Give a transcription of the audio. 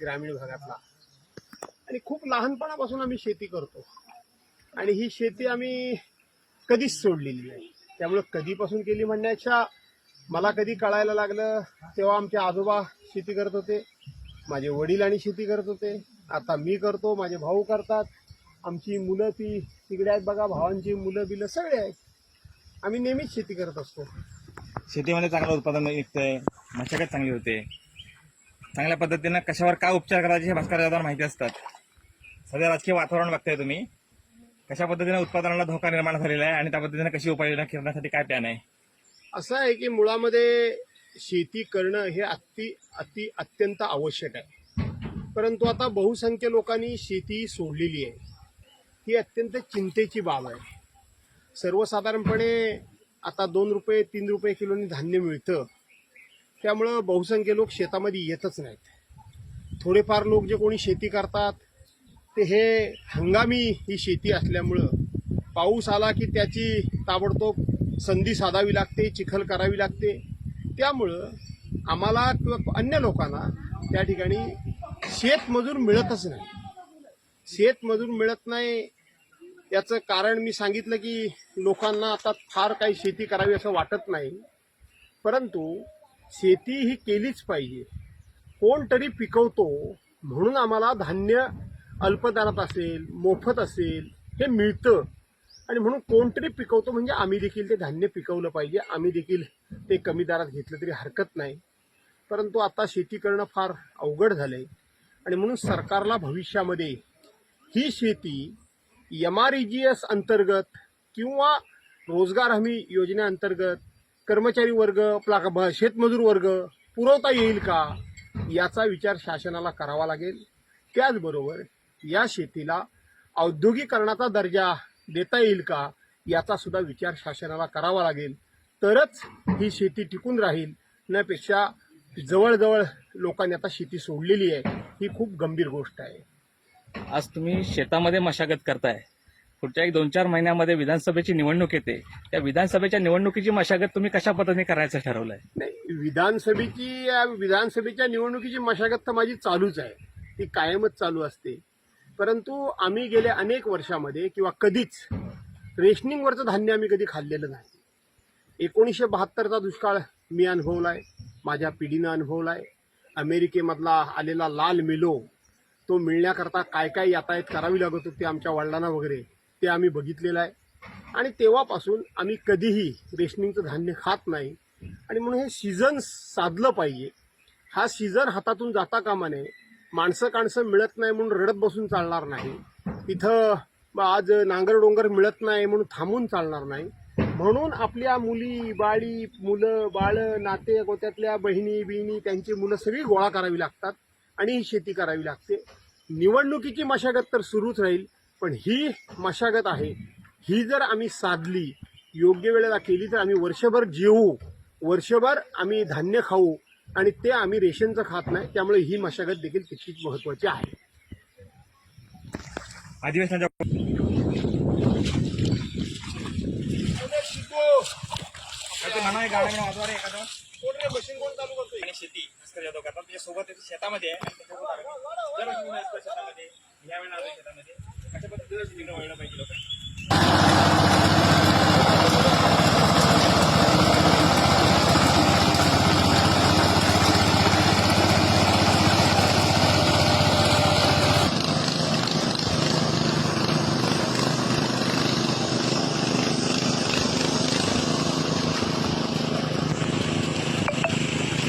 ग्रामीण भागातला. आणि खूप लहानपणापासून आम्ही शेती करतो. आणि ही शेती आम्ही कधीच सोडलेली नाही. त्यामुळं कधीपासून केली म्हणण्याच्या मला कधी कळायला लागलं तेव्हा आमचे आजोबा शेती करत होते माझे वडील आणि शेती करत होते. आता मी करतो माझे भाऊ करतात. आमची मुलं ती तिकडे आहेत बघा भावांची मुलं बिलं सगळे आहेत. आम्ही नेहमीच शेती करत असतो. शेतीमध्ये चांगलं उत्पादन निघतंय मशागत चांगली होते. चांगल्या पद्धतीनं कशावर काय उपचार करायचे हे भास्कर जाधवांना माहिती असतात. सध्या राजकीय वातावरण बघताय तुम्ही. कशा पद्धतीने उत्पादनाला धोका निर्माण झालेला आहे आणि त्या पद्धतीने कशी उपाययोजना करण्यासाठी काय प्लॅन आहे? असं आहे की मुळामध्ये शेती करणं हे अति अति अत्यंत आवश्यक आहे. परंतु आता बहुसंख्य लोकांनी शेती सोडलेली आहे. ही अत्यंत चिंतेची बाब आहे. सर्वसाधारणपणे आता दोन रुपये तीन रुपये किलोनी धान्य मिळतं. त्यामुळं बहुसंख्य लोक शेतामध्ये येतच नाहीत. थोडेफार लोक जे कोणी शेती करतात ते हे हंगामी ही शेती असल्यामुळं पाऊस आला की त्याची ताबडतोब संधी साधावी लागते चिखल करावी लागते. त्यामुळं आम्हाला किंवा अन्य लोकांना त्या ठिकाणी शेतमजूर मिळतच नाही. शेतमजूर मिळत नाही याचं कारण मी सांगितलं की लोकांना आता फार काही शेती करावी असं वाटत नाही. परंतु शेती ही केलीच पाहिजे. कोणतरी पिकवतो म्हणून आम्हाला धान्य अल्पदरात असेल मोफत असेल हे मिळतं. आणि म्हणून कोणतरी पिकवतो म्हणजे आम्ही देखील ते धान्य पिकवलं पाहिजे. आम्ही देखील ते कमी दरात घेतलं तरी हरकत नाही. परंतु आता शेती करणं फार अवघड झालं आहे आणि म्हणून सरकारला भविष्यामध्ये ही शेती M R E G S अंतर्गत किंवा रोजगार हमी योजनेअंतर्गत कर्मचारी वर्ग आपला शेतमजूर वर्ग पुरवता येईल का? याचा विचार शासनाला करावा लागेल. त्याचबरोबर या शेतीला औद्योगिकरणाचा दर्जा देता येईल का? याचा सुद्धा विचार शासनाला करावा लागेल. तरच ही शेती टिकून राहील. त्यापेक्षा जवळजवळ लोकांनी आता शेती सोडलेली आहे. ही खूप गंभीर गोष्ट आहे. आज तुम्ही शेतामध्ये मशागत करताय. पुढच्या एक दोन चार महिन्यामध्ये विधानसभेची निवडणूक येते. त्या विधानसभेच्या निवडणुकीची मशागत तुम्ही कशा पद्धतीने करायचं ठरवलंय? नाही विधानसभेची या विधानसभेच्या निवडणुकीची मशागत तर माझी चालूच आहे. ती कायमच चालू असते. परंतु आम्ही गेल्या अनेक वर्षामध्ये किंवा कधीच रेशनिंगवरचं धान्य आम्ही कधी खाल्लेलं नाही. एकोणीसशे बहात्तरचा दुष्काळ मी अनुभवलाय माझ्या पिढीनं अनुभवलाय. अमेरिकेमधला आलेला लाल मिलो तो मिळण्याकरता काय काय यातायात करावी लागत होती आमच्या वडिलांना वगैरे ते आम्ही बघितलेलं आहे. आणि तेव्हापासून आम्ही कधीही रेशनिंगचं धान्य खात नाही. आणि म्हणून हे सीझन साधलं पाहिजे. हा सीझन हातातून जाता कामा नये. माणसं काणसं मिळत नाही म्हणून रडत बसून चालणार नाही. इथं आज नांगर डोंगर मिळत नाही म्हणून थांबून चालणार नाही. म्हणून आपल्या मुली बाळी मुलं बाळं नाते गोत्यातल्या बहिणी बिहिणी त्यांची मुलं सगळी गोळा करावी लागतात आणि ही शेती करावी लागते. निवडणुकीची मशागत तर सुरूच राहील. पण ही मशागत आहे. ही जर आम्ही साधली योग्य वेळेला केली तर आम्ही वर्षभर जेवू वर्षभर आम्ही धान्य खाऊ आणि ते आम्ही रेशनचं खात नाही त्यामुळे ही मशागत देखील तितकीच महत्वाची आहे. अधिवेशनाच्या त्याच्यासोबत शेतामध्ये शेतामध्ये. पाहिजे